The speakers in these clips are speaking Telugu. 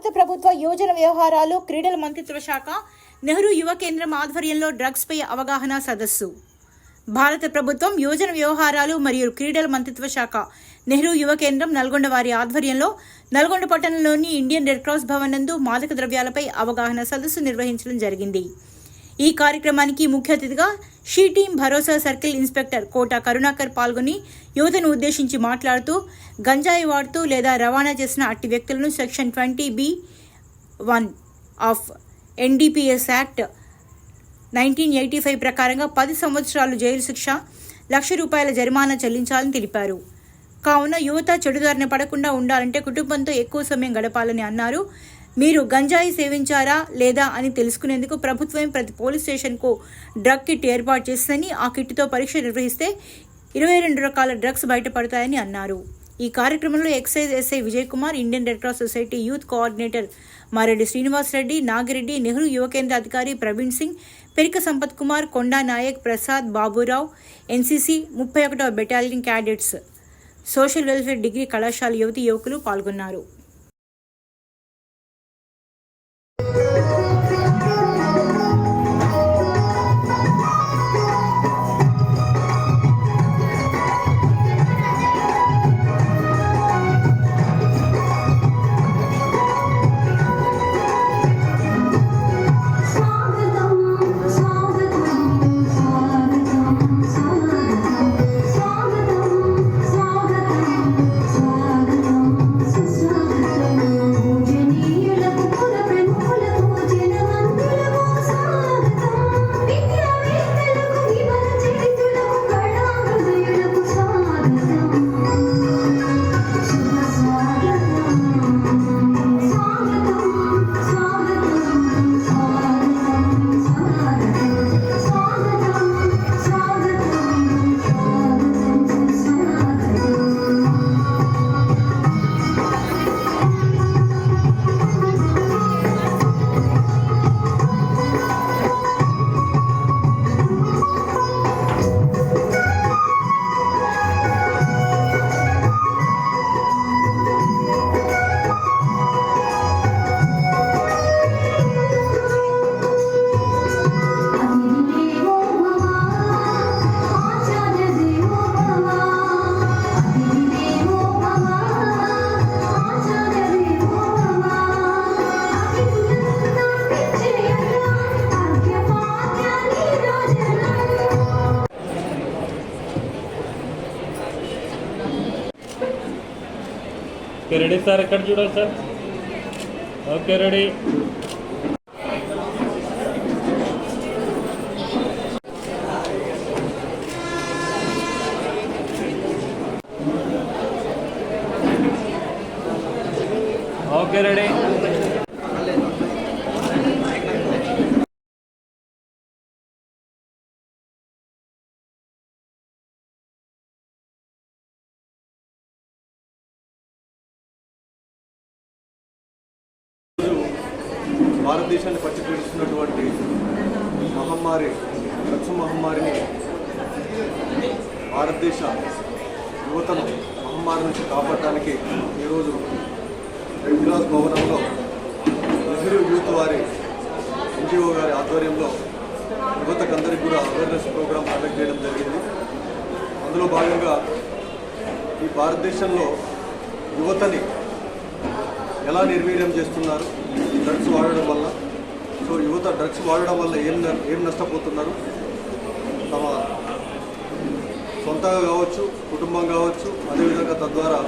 భారత ప్రభుత్వ యువజన వ్యవహారాలు క్రీడల మంత్రిత్వ శాఖ నెహ్రూ యువ కేంద్రం ఆధ్వర్యంలో డ్రగ్స్ పై అవగాహన సదస్సు. భారత ప్రభుత్వం యువజన వ్యవహారాలు మరియు క్రీడల మంత్రిత్వ శాఖ నెహ్రూ యువ కేంద్రం నల్గొండ వారి ఆధ్వర్యంలో నల్గొండ పట్టణంలోని ఇండియన్ రెడ్ క్రాస్ భవన్ నందు మాదక ద్రవ్యాలపై అవగాహన సదస్సు నిర్వహించడం జరిగింది. ఈ కార్యక్రమానికి ముఖ్య అతిథిగా she team Bharosa circle inspector Kota Karunakar పాల్గొని యువతను ఉద్దేశించి మాట్లాడుతూ గంజాయి వాడుతూ లేదా రవాణా చేసిన అట్టి వ్యక్తులను section twenty B one of NDPS act nineteen eighty five ప్రకారంగా పది సంవత్సరాలు జైలు శిక్ష లక్ష రూపాయల జరిమానా చెల్లించాలని తెలిపారు. కావున యువత చెడుదారిన పడకుండా ఉండాలంటే కుటుంబంతో ఎక్కువ సమయం గడపాలని అన్నారు. మీరు గంజాయి సేవించారా లేదా అని తెలుసుకునేందుకు ప్రభుత్వం ప్రతి పోలీస్ స్టేషన్కు డ్రగ్ కిట్ ఏర్పాటు చేసిందని ఆ కిట్తో పరీక్ష నిర్వహిస్తే ఇరవై రెండు రకాల డ్రగ్స్ బయటపడతాయని అన్నారు. ఈ కార్యక్రమంలో excise SI Vijay Kumar Indian Red Cross society youth coordinator Mareddy Srinivas Reddy Nagireddy Nehru Yuva Kendra అధికారి ప్రవీణ్ సింగ్ పెరిక సంపత్ కుమార్ కొండా నాయక్ ప్రసాద్ బాబురావు ఎన్సీసీ ముప్పై ఒకటవ battalion cadets social welfare degree కళాశాల యువతి యువకులు పాల్గొన్నారు. సార్ ఎక్కడ చూడాలి sir okay ready okay ready భారతదేశాన్ని పచ్చిపెడుతున్నటువంటి మహమ్మారి డ్రగ్స్ మహమ్మారిని భారతదేశ యువతను మహమ్మారి నుంచి కాపాడటానికి ఈరోజు రెడ్ క్రాస్ భవనంలో నెహ్రూ యూత్ వారి ఎన్జిఓ గారి ఆధ్వర్యంలో యువతకు కూడా అవేర్నెస్ ప్రోగ్రాం కండక్ట్ చేయడం జరిగింది. అందులో భాగంగా ఈ భారతదేశంలో యువతని ఎలా నిర్వీర్యం చేస్తున్నారు? డ్రగ్స్ వాడడం వల్ల సో యువత డ్రగ్స్ వాడడం వల్ల ఏం న- ఏం నష్టపోతున్నారు? తమ సొంతంగా కావచ్చు కుటుంబం కావచ్చు అదేవిధంగా తద్వారా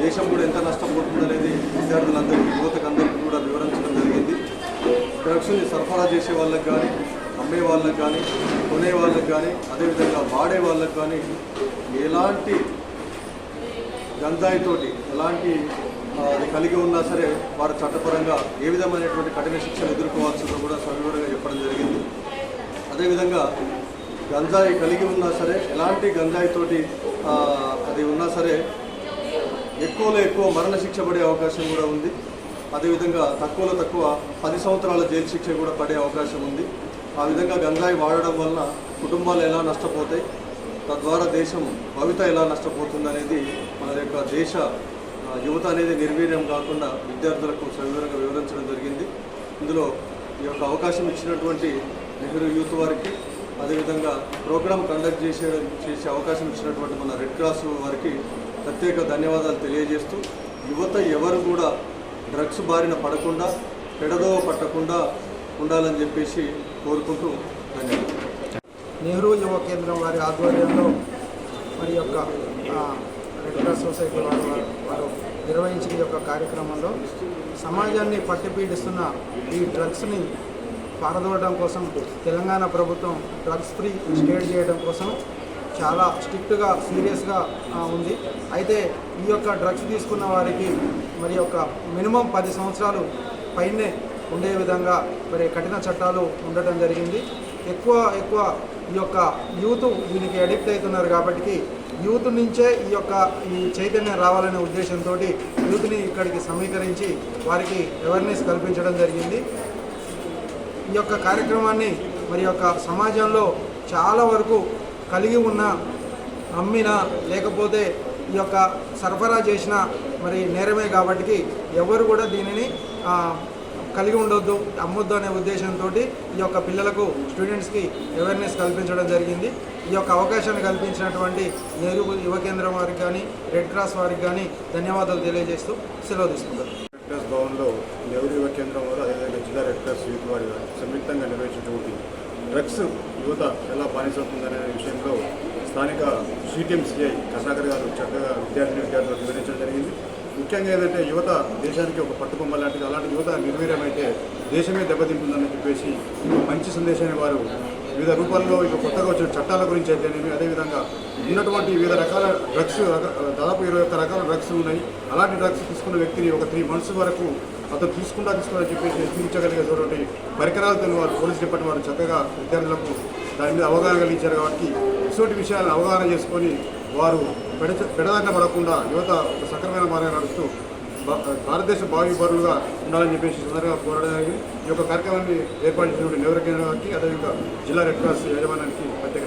దేశం కూడా ఎంత నష్టపోతుంది అనేది విద్యార్థులందరికీ యువతకు అందరికీ కూడా వివరించడం జరిగింది. డ్రగ్స్ని సరఫరా చేసే వాళ్ళకి కానీ అమ్మే వాళ్ళకి కానీ కొనే వాళ్ళకి కానీ అదేవిధంగా వాడే వాళ్ళకి కానీ ఎలాంటి గంజాయితోటి ఎలాంటి కలిగి ఉన్నా సరే వారు చట్టపరంగా ఏ విధమైనటువంటి కఠిన శిక్షలు ఎదుర్కోవాల్సిందో కూడా సవివరంగా చెప్పడం జరిగింది. అదేవిధంగా గంజాయి కలిగి ఉన్నా సరే ఎలాంటి గంజాయితోటి అది ఉన్నా సరే ఎక్కువలో ఎక్కువ మరణ శిక్ష పడే అవకాశం కూడా ఉంది. అదేవిధంగా తక్కువలో తక్కువ పది సంవత్సరాల జైలు శిక్ష కూడా పడే అవకాశం ఉంది. ఆ విధంగా గంజాయి వాడడం వలన కుటుంబాలు ఎలా నష్టపోతాయి? తద్వారా దేశం భవిత ఎలా నష్టపోతుంది అనేది మన యొక్క దేశ యువత అనేది నిర్వీర్యం కాకుండా విద్యార్థులకు సవివరంగా వివరించడం జరిగింది. ఇందులో ఈ యొక్క అవకాశం ఇచ్చినటువంటి నెహ్రూ యూత్ వారికి అదేవిధంగా ప్రోగ్రామ్ కండక్ట్ చేసే చేసే అవకాశం ఇచ్చినటువంటి మన రెడ్ క్రాస్ వారికి ప్రత్యేక ధన్యవాదాలు తెలియజేస్తూ యువత ఎవరు కూడా డ్రగ్స్ బారిన పడకుండా పెడదోవ పట్టకుండా ఉండాలని చెప్పేసి కోరుకుంటూ ధన్యవాదాలు. నెహ్రూ యువ కేంద్రం వారి ఆధ్వర్యంలో మరి యొక్క ఆ, సొసైటీ వారు వారు- నిర్వహించిన ఈ యొక్క కార్యక్రమంలో సమాజాన్ని పట్టిపీడిస్తున్న ఈ డ్రగ్స్ని పారదోడడం కోసం తెలంగాణ ప్రభుత్వం డ్రగ్స్ ఫ్రీ స్టేట్ చేయడం కోసం చాలా స్ట్రిక్ట్గా సీరియస్గా ఉంది. అయితే ఈ యొక్క డ్రగ్స్ తీసుకున్న వారికి మరి యొక్క మినిమం పది సంవత్సరాలు పైనే ఉండే విధంగా మరి కఠిన చట్టాలు ఉండటం జరిగింది. ఎక్కువ ఎక్కువ ఈ యొక్క యూత్ దీనికి అడిక్ట్ అవుతున్నారు కాబట్టి యూత్ నుంచే ఈ యొక్క ఈ చైతన్యం రావాలనే ఉద్దేశంతో యూత్ని ఇక్కడికి సమీకరించి వారికి అవేర్నెస్ కల్పించడం జరిగింది. ఈ యొక్క కార్యక్రమాన్ని మరి యొక్క సమాజంలో చాలా వరకు కలిగి ఉన్న అమ్మిన లేకపోతే ఈ యొక్క సరఫరా చేసిన మరి నేరమే కాబట్టి ఎవరు కూడా దీనిని కలిగి ఉండొద్దు అమ్మొద్దు అనే ఉద్దేశంతో ఈ యొక్క పిల్లలకు స్టూడెంట్స్కి అవేర్నెస్ కల్పించడం జరిగింది. ఈ యొక్క అవకాశాన్ని కల్పించినటువంటి నెహ్రూ యువ కేంద్రం వారికి కానీ రెడ్ క్రాస్ వారికి కానీ ధన్యవాదాలు తెలియజేస్తూ సెలవు తీసుకుంటారు రెడ్ క్రాస్ భవన్లో నెహ్రూ యువ కేంద్రం వారు అదేవిధంగా జిల్లా రెడ్ క్రాస్ యూత్ వారి సంయుక్తంగా నిర్వహించినటువంటి డ్రగ్స్ యువత ఎలా బానిసవుతుందనే విషయంలో స్థానిక సిటిఎం సిఐ గారు చక్కగా విద్యార్థి విద్యార్థులకు వివరించడం జరిగింది. ముఖ్యంగా ఏంటంటే యువత దేశానికి ఒక పట్టుకొమ్మ లాంటిది అలాంటి యువత నిర్వీర్యమైతే దేశమే దెబ్బతింటుందని చెప్పేసి మంచి సందేశాన్ని వారు వివిధ రూపాల్లో ఇక కొత్తగా వచ్చిన చట్టాల గురించి అయితేనేమి అదేవిధంగా ఉన్నటువంటి వివిధ రకాల డ్రగ్స్ దాదాపు ఇరవై ఒక్క రకాల డ్రగ్స్ ఉన్నాయి. అలాంటి డ్రగ్స్ తీసుకున్న వ్యక్తిని ఒక త్రీ మంత్స్ వరకు అతను తీసుకుంటా తీసుకున్నా చెప్పేసి తీర్చగలిగేటువంటి పరికరాలతో వారు పోలీస్ డిపార్ట్మెంట్ వారు చక్కగా విద్యార్థులకు దాని మీద అవగాహన కలిగించారు కాబట్టి ఇటువంటి విషయాలను అవగాహన చేసుకొని వారు పెడ పెడదాట పడకుండా యువత ఒక సక్రమైన మార్గం నడుస్తూ భా- భారతదేశ భావి పౌరులుగా ఉండాలని చెప్పేసి సుందరంగా పోరాడడానికి ఈ యొక్క కార్యక్రమాన్ని ఏర్పాటు చేయడం నెహ్రూ కేంద్రానికి అదేవిధంగా జిల్లా రెడ్ క్రాస్ యాజమాన్యానికి ప్రత్యేక